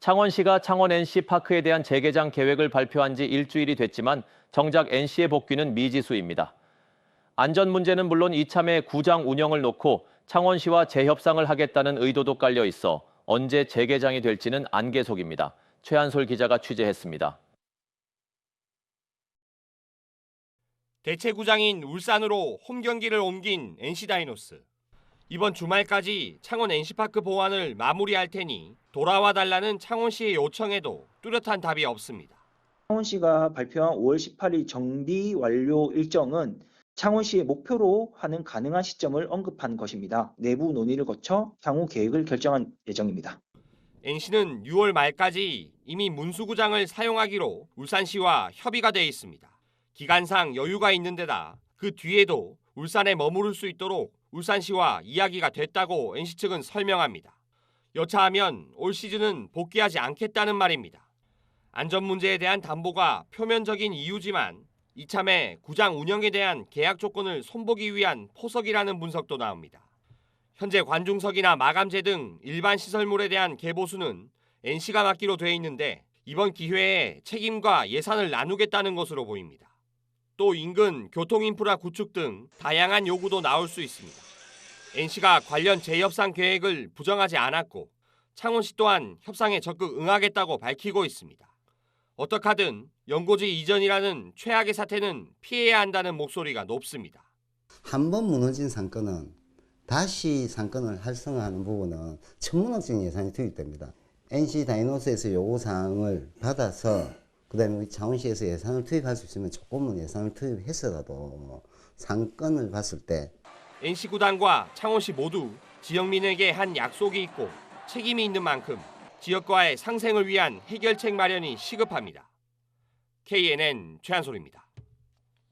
창원시가 창원 NC파크에 대한 재개장 계획을 발표한 지 일주일이 됐지만 정작 NC의 복귀는 미지수입니다. 안전 문제는 물론 이참에 구장 운영을 놓고 창원시와 재협상을 하겠다는 의도도 깔려 있어 언제 재개장이 될지는 안개속입니다. 최한솔 기자가 취재했습니다. 대체 구장인 울산으로 홈 경기를 옮긴 NC 다이노스. 이번 주말까지 창원 NC파크 보완을 마무리할 테니 돌아와 달라는 창원시의 요청에도 뚜렷한 답이 없습니다. 창원시가 발표한 5월 18일 정비 완료 일정은 창원시의 목표로 하는 가능한 시점을 언급한 것입니다. 내부 논의를 거쳐 향후 계획을 결정한 예정입니다. NC는 6월 말까지 이미 문수구장을 사용하기로 울산시와 협의가 돼 있습니다. 기간상 여유가 있는 데다 그 뒤에도 울산에 머무를 수 있도록 울산시와 이야기가 됐다고 NC 측은 설명합니다. 여차하면 올 시즌은 복귀하지 않겠다는 말입니다. 안전 문제에 대한 담보가 표면적인 이유지만 이참에 구장 운영에 대한 계약 조건을 손보기 위한 포석이라는 분석도 나옵니다. 현재 관중석이나 마감재 등 일반 시설물에 대한 개보수는 NC가 맡기로 돼 있는데 이번 기회에 책임과 예산을 나누겠다는 것으로 보입니다. 또 인근 교통인프라 구축 등 다양한 요구도 나올 수 있습니다. NC가 관련 재협상 계획을 부정하지 않았고 창원시 또한 협상에 적극 응하겠다고 밝히고 있습니다. 어떻하든 연고지 이전이라는 최악의 사태는 피해야 한다는 목소리가 높습니다. 한 번 무너진 상권은 다시 상권을 활성화하는 부분은 천문학적인 예산이 투입됩니다. NC 다이노스에서 요구 사항을 받아서 그 다음에 우리 창원시에서 예산을 투입할 수 있으면 조금은 예산을 투입해서라도 상권을 봤을 때 NC 구단과 창원시 모두 지역민에게 한 약속이 있고 책임이 있는 만큼 지역과의 상생을 위한 해결책 마련이 시급합니다. KNN 최한솔입니다.